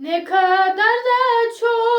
Ne kadar da çok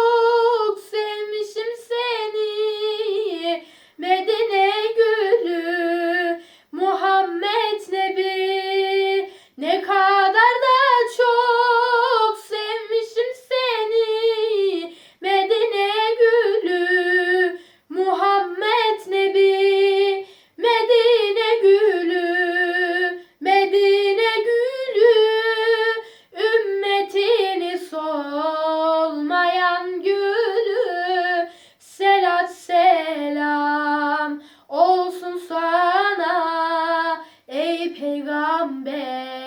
selam olsun sana. Ey peygamber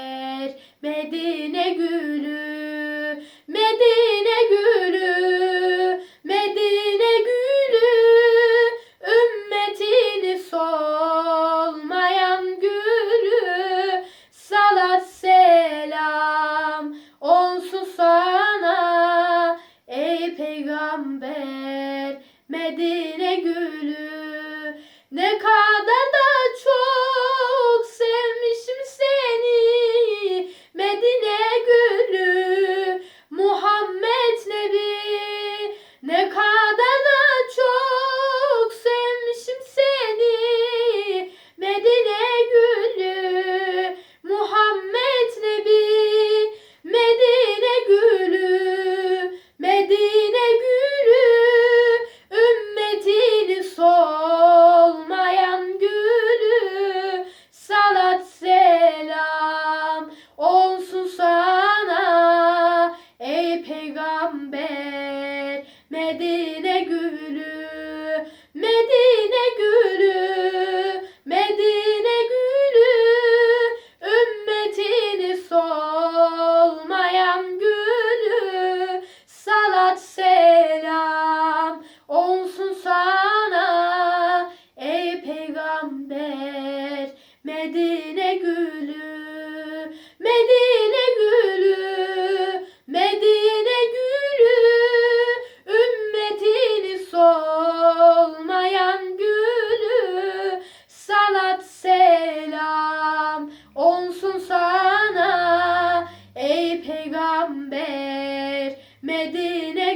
Medine gülü Medine gülü Medine gülü. Ümmetini sor Medine gülü ne kadar Medine gülü, Medine gülü, Medine gülü, ümmetini solmayan gülü, salat selam olsun sana ey peygamber Medine